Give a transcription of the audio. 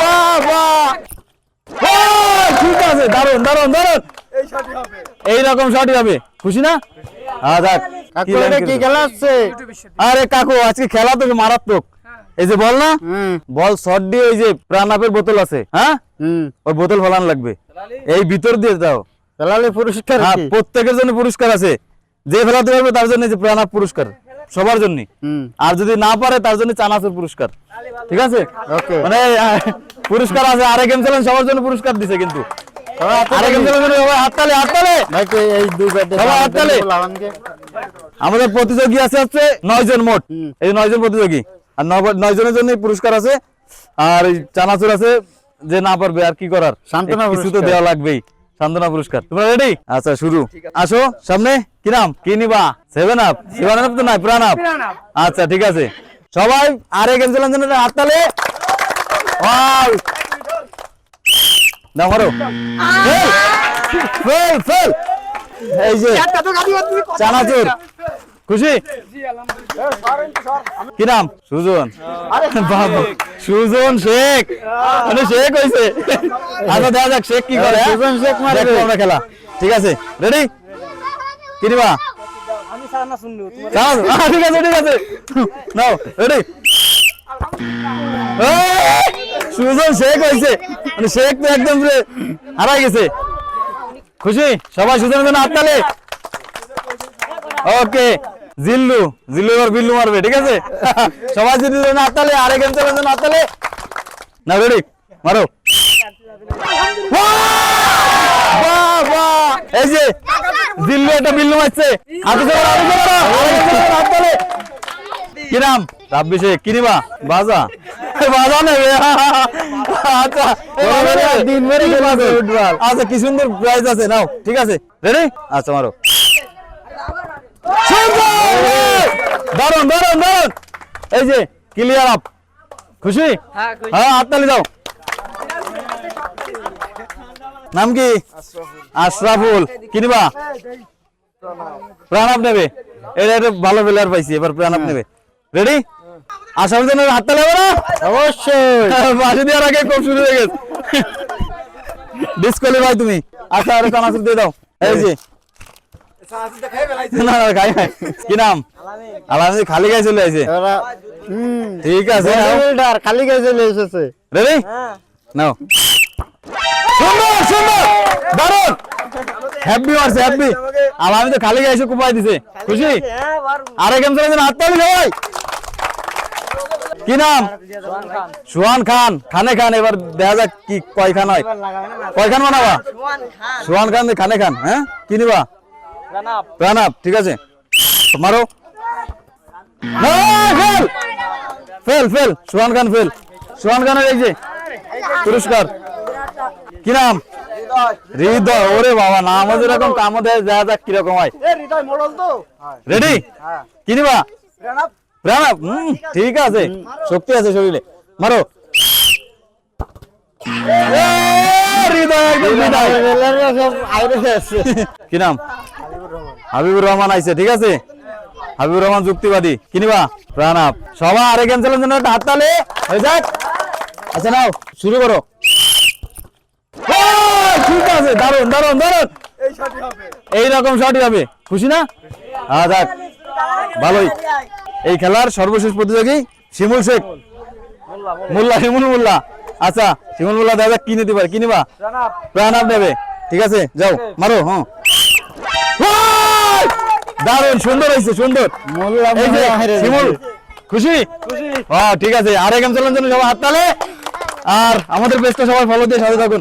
বাহ, বাহ। বাহ, ঠিক আছে দারুণ দারুণ দারুণ এইরকম শটই হবে। খুশি না? হ্যাঁ কাকু এটা কি খেলা হচ্ছে? আরে কাকু আজকে খেলা তো মারাত্মক। এই যে বল না? বল শট দিয়ে ওই যে প্রাণাপের বোতল আছে হ্যাঁ? হুম। ওই বোতল ফলান লাগবে। এই ভিতর দিয়ে দাও। খেলালে পুরস্কার হ্যাঁ প্রত্যেকের জন্য পুরস্কার আছে। যে ফেলাতে পারবে তার জন্য যে প্রাণাপ পুরস্কার। সবার জন্য। আর যদি না পারে তার জন্য চানাচুর পুরস্কার। ঠিক আছে? মানে পুরস্কার আছে আরে গেম চ্যালেঞ্জ সবার জন্য পুরস্কার দিছে কিন্তু। আমাদের প্রতিযোগী আছে হচ্ছে নয় জন মোট এই নয় জন প্রতিযোগী। আর নয়- জনের জন্য পুরস্কার আছে। আর চানাচুর আছে যে না পারবে আর কি করার? কিছু তো দেওয়া লাগবেই। সান্ত্বনা পুরস্কার। তোমরা রেডি আচ্ছা শুরু। আসো সামনে। কি নাম? কি নিবা? সেভেন আপ সেভেন আপ তো নাই প্রাণ আপ আচ্ছা ঠিক আছে। সবাই আর এক গেম জন্য হাততালে। না মারো। ফেল ফেল এই যে চানাচুর। খুশি? কি নাম? সুজন। বাবা সুজন শেখ। মানে শেখ হইছে। আচ্ছা দেখা যাক শেখ কি করে হ্যাঁ? সুজন শেখ। দেখব আমরা খেলা। ঠিক আছে রেডি? কি নিবা? চাও? আহ, ঠিক আছে ঠিক আছে। নাও রেডি? সুজন শেখ হইছে। মানে শেখ তো একদম হারাই গেছে। খুশি? সবাই সুজনের জন্য হাততালি ওকে। জিল্লু জিল্লু এবার বিল্লু মারবে ঠিক আছে? সবাই যদি আর থেকে জন্য হাততালি না রেডি? মারো। বাহ, বাহ। এই যে জিল্লু একটা বিল্লু মারছে। কি নাম? রাব্বি শেখ কি নিবা? বাজা। বাজা নেবে আচ্ছা দিন। আচ্ছা কি সুন্দর প্রাইজ আছে নাও ঠিক আছে। রেডি? আচ্ছা মারো সুন্দর! দারুণ দারুণ দারুণ এই যে ক্লিয়ার আপ খুশি? হ্যাঁ হাততালি দাও। নাম কি? আশরাফুল। কিনিবা প্রাণাপ নেবে। এটা একটা ভালো প্লেয়ার পাইছি এবার প্রাণাপ নেবে। রেডি আসার জন্য হাততালি হবে না? অবশ্যই। বাসি দেওয়ার আগে খুব শুরু হয়ে গেছে। ডিসকোয়ালিফাই তুমি। আচ্ছা আরে চানাচুর দিয়ে দাও। এই যে না খাই নাই। কি নাম? আলামি খালি গায়ে চলে আসে ঠিক আছে খালি গায়ে চলে এসেছে। রেডি নাও। সুন্দর সুন্দর। দারুণ হ্যাপি মারছে হ্যাপি আলামি তো খালি গায়ে এসে কুপাই দিছে। খুশি? আরে গেম চলে হাত তালি সবাই। কি নাম? সুহান খান। খানে খান এবার দেখা যাক কি কয় খান হয় কয় খান বানাবা? সুহান খান খানে খান হ্যাঁ? কি নিবা? ঠিক আছে। মারো। ফেল! ফেল ফেল। সুহান খান ফেল। সুহান খানের এই যে পুরস্কার। কি নাম? হৃদয়। ওরে বাবা নাম কামও দেয় দেখা যাক কীরকম হয়। রেডি কি নিবা? প্রাণাপ হুম, ঠিক আছে। শক্তি আছে শরীরে। মারো। কি নাম? হাবিবুর রহমান আইছে ঠিক আছে? হাবিবুর রহমান যুক্তিবাদী। কিনিবা প্রাণাপ। সবাই আরে গেম চালানোর জন্য একটা হাততালি হয়ে যাক। আচ্ছা নাও শুরু করো। ঠিক আছে দারুণ দারুণ দারুণ এইরকম শটই হবে। খুশি না? হ্যাঁ যাক। ভালোই। এই খেলার সর্বশেষ প্রতিযোগী শিমুল শেখ। মোল্লা শিমুল মোল্লা। আচ্ছা শিমুল মোল্লা দাদা কি নিতে পারে? কিনবা প্রাণ আপ নেবে। ঠিক আছে যাও মারো হ্যাঁ। দারুণ সুন্দর হয়েছে সুন্দর। শিমুল খুশি? হ্যাঁ ঠিক আছে আর এখান চালানোর জন্য সবাই হাত তালে। আর আমাদের পেজটা সবাই ফলো দিয়ে সাথে থাকুন।